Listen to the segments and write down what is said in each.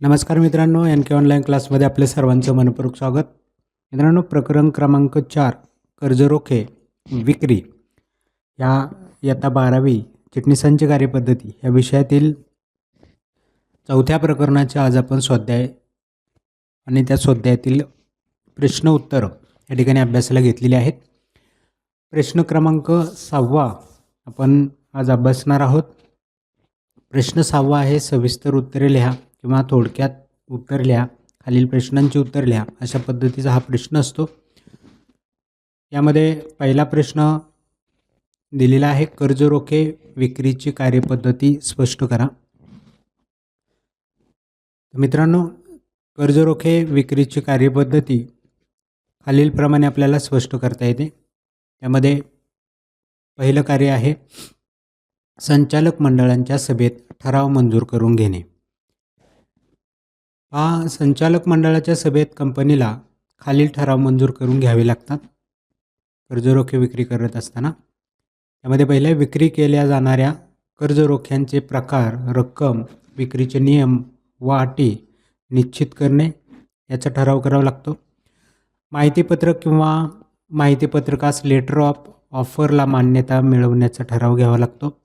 नमस्कार मित्रांनो एन के ऑनलाईन क्लासमध्ये आपले सर्वांचं मनपूर्वक स्वागत. मित्रांनो प्रकरण क्रमांक चार कर्जरोखे विक्री. या इयत्ता बारावी चिटणीसांची कार्यपद्धती या विषयातील चौथ्या प्रकरणाचे आज आपण स्वाध्याय आणि त्या स्वाध्यायातील प्रश्न उत्तर या ठिकाणी अभ्यासाला घेतलेले आहेत. प्रश्न क्रमांक सहावा आपण आज अभ्यासणार आहोत. प्रश्न सहावा आहे सविस्तर उत्तरे लिहा. किंवा थोडक्यात उत्तर लिहा खालील प्रश्नांची उत्तर लिहा अशा पद्धतीचा हा प्रश्न असतो. यामध्ये पहिला प्रश्न दिलेला आहे कर्ज रोखे विक्रीची कार्यपद्धती स्पष्ट करा. मित्रांनो कर्ज रोखे विक्रीची कार्यपद्धती खालीलप्रमाणे आपल्याला स्पष्ट करता येते. त्यामध्ये पहिलं कार्य आहे संचालक मंडळांच्या सभेत ठराव मंजूर करून घेणे. हा संचालक मंडळाच्या सभेत कंपनीला खालील ठराव मंजूर करून घ्यावे लागतात. कर्जरोखे विक्री करत असताना. त्यामध्ये पहिले विक्री केल्या जाणाऱ्या कर्जरोख्यांचे प्रकार रक्कम विक्रीचे नियम व अटी निश्चित करणे याचा ठराव करावा लागतो. माहितीपत्रक किंवा माहितीपत्रकास लेटर ऑफ ऑफरला मान्यता मिळवण्याचा ठराव घ्यावा लागतो.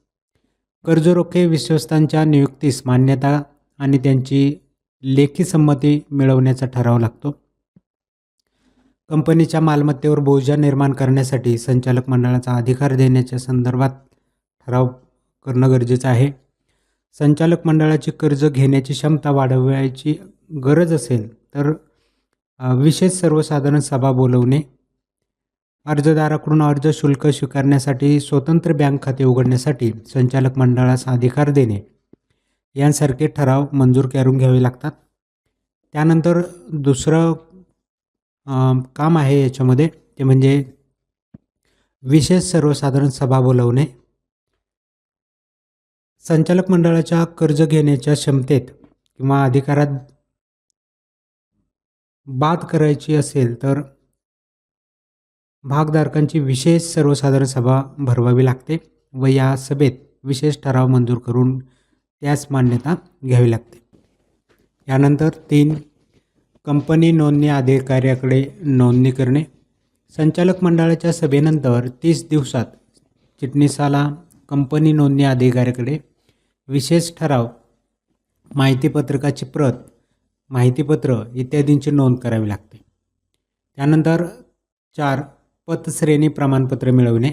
कर्जरोखे विश्वस्तांच्या नियुक्तीस मान्यता आणि त्यांची लेखी संमती मिळवण्याचा ठराव लागतो. कंपनीच्या मालमत्तेवर बोजा निर्माण करण्यासाठी संचालक मंडळाचा अधिकार देण्याच्या संदर्भात ठराव करणं गरजेचं आहे. संचालक मंडळाची कर्ज घेण्याची क्षमता वाढवायची गरज असेल तर विशेष सर्वसाधारण सभा बोलवणे अर्जदाराकडून अर्ज शुल्क स्वीकारण्यासाठी स्वतंत्र बँक खाते उघडण्यासाठी संचालक मंडळास अधिकार देणे यांसारखे ठराव मंजूर करून घ्यावे लागतात. त्यानंतर दुसरं काम आहे याच्यामध्ये ते म्हणजे विशेष सर्वसाधारण सभा बोलवणे. संचालक मंडळाच्या कर्ज घेण्याच्या क्षमतेत किंवा अधिकारात बाद करायची असेल तर भागधारकांची विशेष सर्वसाधारण सभा भरवावी लागते व या सभेत विशेष ठराव मंजूर करून त्यास मान्यता घ्यावी लागते. यानंतर तीन कंपनी नोंदणी अधिकाऱ्याकडे नोंदणी करणे. संचालक मंडळाच्या सभेनंतर तीस दिवसात चिटणीसाला कंपनी नोंदणी अधिकाऱ्याकडे विशेष ठराव माहितीपत्रकाची प्रत माहितीपत्र इत्यादींची नोंद करावी लागते. त्यानंतर चार पतश्रेणी प्रमाणपत्र मिळवणे.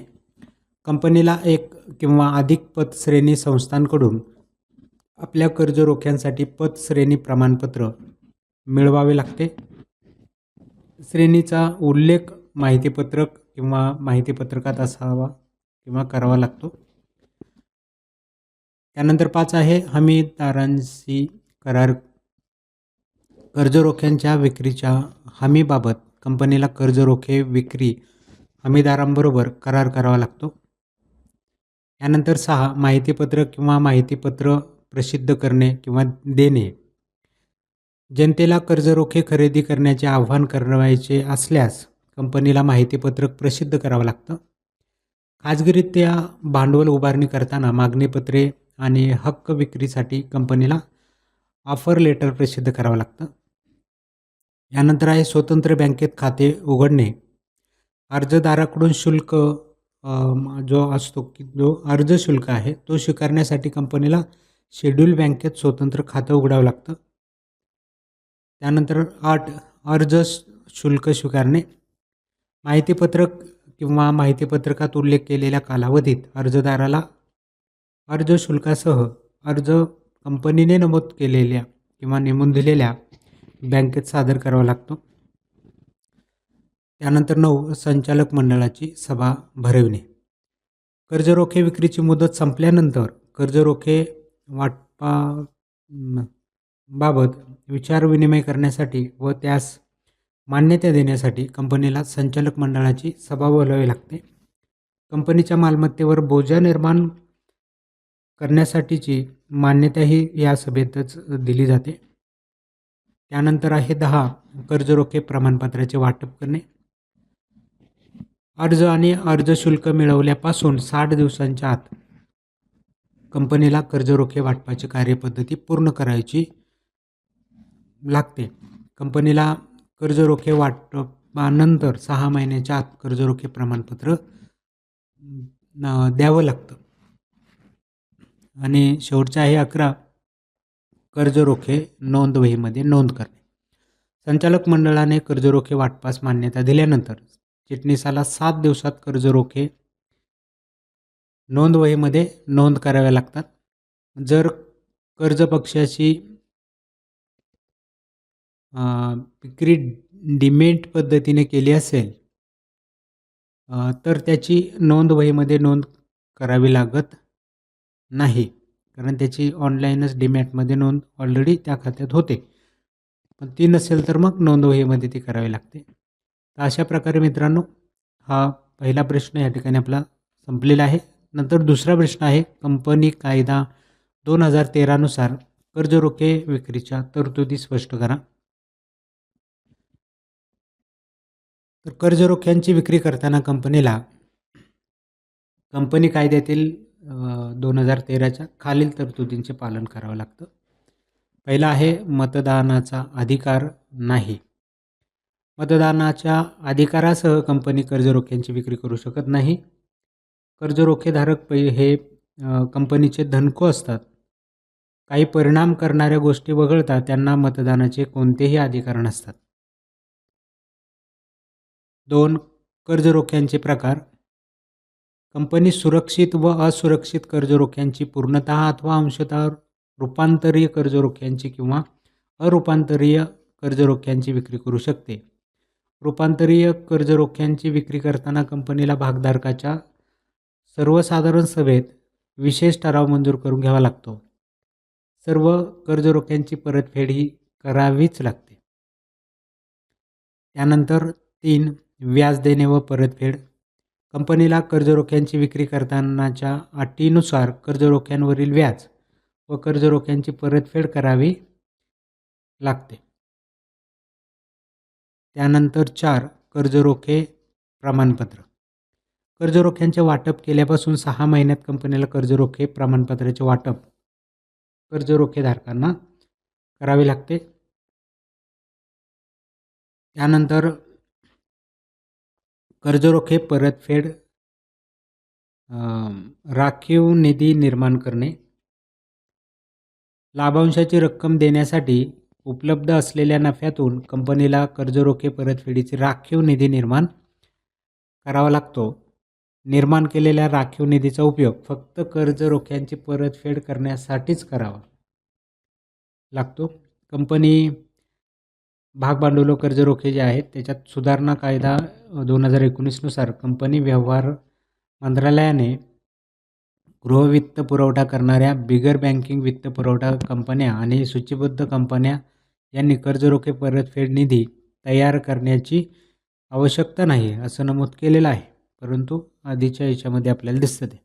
कंपनीला एक किंवा अधिक पतश्रेणी संस्थांकडून आपल्या कर्ज रोख्यांसाठी पतश्रेणी प्रमाणपत्र मिळवावे लागते. श्रेणीचा उल्लेख माहितीपत्रक किंवा माहितीपत्रकात असावा किंवा करावा लागतो. त्यानंतर पाच आहे हमीदारांशी करार. कर्जरोख्यांच्या विक्रीच्या हमीबाबत कंपनीला कर्जरोखे विक्री हमीदारांबरोबर करार करावा लागतो. यानंतर सहा माहितीपत्र किंवा माहितीपत्र प्रसिद्ध करणे किंवा देणे. जनतेला कर्जरोखे खरेदी करण्याचे आव्हान करायचे असल्यास कंपनीला माहितीपत्रक प्रसिद्ध करावं लागतं. खाजगीरित्या भांडवल उभारणी करताना मागणीपत्रे आणि हक्क विक्रीसाठी कंपनीला ऑफर लेटर प्रसिद्ध करावं लागतं. यानंतर आहे स्वतंत्र बँकेत खाते उघडणे. अर्जदाराकडून शुल्क जो असतो की जो अर्ज शुल्क आहे तो स्वीकारण्यासाठी कंपनीला शेड्यूल बँकेत स्वतंत्र खातं उघडावं लागतं. त्यानंतर आठ अर्ज शुल्क स्वीकारणे. माहितीपत्रक किंवा माहितीपत्रकात उल्लेख केलेल्या कालावधीत अर्जदाराला अर्ज शुल्कासह अर्ज कंपनीने नमूद केलेल्या किंवा नेमून दिलेल्या बँकेत सादर करावा लागतो. त्यानंतर नऊ संचालक मंडळाची सभा भरविणे. कर्जरोखे विक्रीची मुदत संपल्यानंतर कर्जरोखे वाटपा बाबत विचारविनिमय करण्यासाठी व त्यास मान्यता देण्यासाठी कंपनीला संचालक मंडळाची सभा बोलावी लागते. कंपनीच्या मालमत्तेवर बोजा निर्माण करण्यासाठीची मान्यताही या सभेतच दिली जाते. त्यानंतर आहे दहा कर्जरोखे प्रमाणपत्राचे वाटप करणे. अर्ज आणि अर्ज शुल्क मिळवल्यापासून साठ दिवसांच्या आत कंपनीला कर्जरोखे वाटपाची कार्यपद्धती पूर्ण करायची लागते. कंपनीला कर्जरोखे वाटपानंतर सहा महिन्याच्या आत कर्जरोखे प्रमाणपत्र द्यावं लागतं. आणि शेवटचं आहे अकरा कर्जरोखे नोंदवहीमध्ये नोंद करणे. संचालक मंडळाने कर्जरोखे वाटपास मान्यता दिल्यानंतर चिटणीसाला सात दिवसात कर्जरोखे नोंदवहीमध्ये नोंद कराव्या लागतात. जर कर्ज पक्षाची विक्री डिमेट पद्धतीने केली असेल तर त्याची नोंदवहीमध्ये नोंद करावी लागत नाही. कारण त्याची ऑनलाईनच डीमॅटमध्ये नोंद ऑलरेडी त्या खात्यात होते. पण ती नसेल तर मग नोंदवहीमध्ये ती करावी लागते. तर अशा प्रकारे मित्रांनो हा पहिला प्रश्न या ठिकाणी आपला संपलेला आहे. नंतर दुसरा प्रश्न आहे कंपनी कायदा दोन हजार तेरानुसार कर्जरोखे विक्रीच्या तरतुदी स्पष्ट करा. तर कर्जरोख्यांची विक्री करताना कंपनीला कंपनी कायद्यातील दोन हजार तेराच्या खालील तरतुदींचे पालन करावं लागतं. पहिला आहे मतदानाचा अधिकार नाही. मतदानाच्या अधिकारासह कंपनी कर्जरोख्यांची विक्री करू शकत नाही. कर्जरोखेधारक पै हे कंपनीचे धनको असतात. काही परिणाम करणाऱ्या गोष्टी वगळता त्यांना मतदानाचे कोणतेही अधिकार नसतात. दोन कर्जरोख्यांचे प्रकार. कंपनी सुरक्षित व असुरक्षित कर्जरोख्यांची पूर्णतः अथवा अंशतः रूपांतरीय कर्जरोख्यांची किंवा अरूपांतरीय कर्जरोख्यांची विक्री करू शकते. रूपांतरीय कर्जरोख्यांची विक्री करताना कंपनीला भागधारकाच्या सर्वसाधारण सभेत विशेष ठराव मंजूर करून घ्यावा लागतो. सर्व कर्जरोख्यांची परतफेड ही करावीच लागते. त्यानंतर तीन व्याज देणे व परतफेड. कंपनीला कर्जरोख्यांची विक्री करतानाच्या अटीनुसार कर्जरोख्यांवरील व्याज व कर्जरोख्यांची परतफेड करावी लागते. त्यानंतर चार कर्जरोखे प्रमाणपत्र. कर्जरोख्यांचे वाटप केल्यापासून सहा महिन्यात कंपनीला कर्जरोखे प्रमाणपत्राचे वाटप. कर्जरोखेधारकांना करावे लागते. त्यानंतर कर्जरोखे परतफेड राखीव निधी निर्माण करणे. लाभांशाची रक्कम देण्यासाठी उपलब्ध असलेल्या नफ्यातून कंपनीला कर्जरोखे परतफेडीची राखीव निधी निर्माण करावा लागतो. निर्माण केलेल्या राखीव निधीचा उपयोग फक्त कर्ज रोख्यांची परतफेड करण्यासाठीच करावा. लागतो. कंपनी भागभांडवल कर्ज रोखे जे आहेत त्याच्यात सुधारणा कायदा दोन हजार एकोणीसनुसार कंपनी व्यवहार मंत्रालयाने गृहवित्त पुरवठा करणाऱ्या बिगर बँकिंग वित्त पुरवठा कंपन्या आणि सूचीबद्ध कंपन्या यांनी कर्ज रोखे परतफेड निधी तयार करण्याची आवश्यकता नाही असं नमूद केलेलं आहे. परंतु आधीच्या याच्यामध्ये आपल्याला दिसतं ते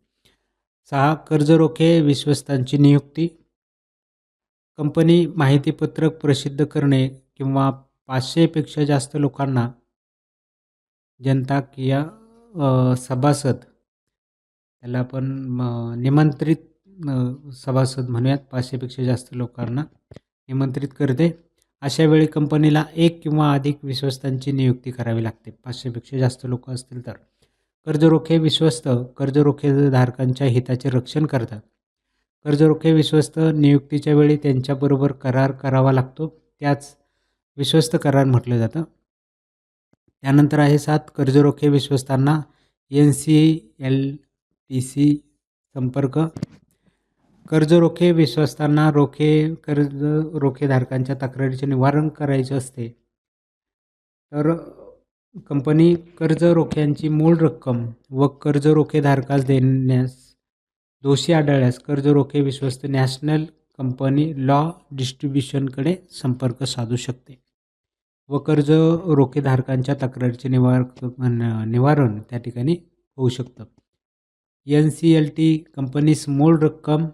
सहा कर्जरोखे विश्वस्तांची नियुक्ती. कंपनी माहितीपत्रक प्रसिद्ध करणे किंवा पाचशेपेक्षा जास्त लोकांना जनता किया सभासद त्याला आपण निमंत्रित सभासद म्हणूयात पाचशेपेक्षा जास्त लोकांना निमंत्रित करते. अशा वेळी कंपनीला एक किंवा अधिक विश्वस्तांची नियुक्ती करावी लागते. पाचशेपेक्षा जास्त लोक असतील तर. कर्जरोखे विश्वस्त कर्जरोखेधारकांच्या हिताचे रक्षण करतात. कर्जरोखे विश्वस्त नियुक्तीच्या वेळी त्यांच्याबरोबर करार करावा लागतो. त्याच विश्वस्त करार म्हटलं जातं. त्यानंतर आहे सात कर्जरोखे विश्वस्तांना N C L T C संपर्क. कर्जरोखे विश्वस्तांना रोखे कर्ज रोखेधारकांच्या तक्रारीचे निवारण करायचे असते. तर कंपनी कर्ज रोख्यांची मूळ रक्कम व कर्ज रोखेधारकास देण्यास दोषी आढळल्यास कर्ज रोखे विश्वस्त नॅशनल कंपनी लॉ डिस्ट्रीब्युशनकडे संपर्क साधू शकते व कर्ज रोखेधारकांच्या तक्रारीचे निवार निवारण त्या ठिकाणी होऊ शकतं. एन सी एल टी कंपनीस मूळ रक्कम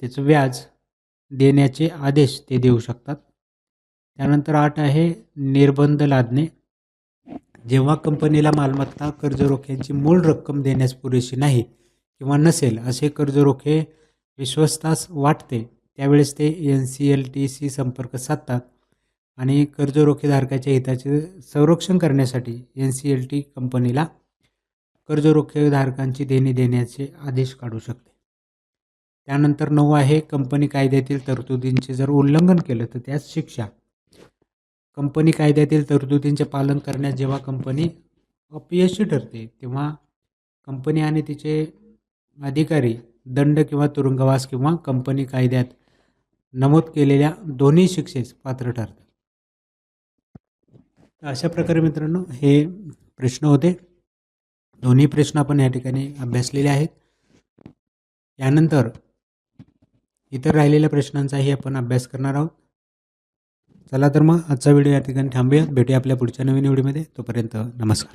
त्याचं व्याज देण्याचे आदेश ते देऊ शकतात. त्यानंतर आठ आहे निर्बंध लादणे. जेव्हा कंपनीला मालमत्ता कर्जरोख्यांची मूळ रक्कम देण्यास पुरेशी नाही किंवा नसेल असे कर्जरोखे विश्वस्तास वाटते त्यावेळेस ते एन सी एल टीशी संपर्क साधतात आणि कर्ज रोखेधारकाच्या हिताचे संरक्षण करण्यासाठी एन सी एल टी कंपनीला कर्ज रोखेधारकांची देणी देण्याचे आदेश काढू शकते. त्यानंतर नऊ आहे कंपनी कायद्यातील तरतुदींचे जर उल्लंघन केलं तर त्यास शिक्षा. कंपनी कायद्यातील तरतुदींचे पालन करण्यात जेव्हा कंपनी अपयशी ठरते तेव्हा कंपनी आणि तिचे अधिकारी दंड किंवा तुरुंगवास किंवा कंपनी कायद्यात नमूद केलेल्या दोन्ही शिक्षेस पात्र ठरतात. अशा प्रकारे मित्रांनो हे प्रश्न होते. दोन्ही प्रश्न आपण या ठिकाणी अभ्यासलेले आहेत. यानंतर इतर राहिलेल्या प्रश्नांचाही आपण अभ्यास करणार आहोत. चला तर मग आजचा व्हिडिओ या ठिकाणी थांबूयात. भेटूया आपल्या पुढच्या नवीन व्हिडिओमध्ये. तोपर्यंत नमस्कार.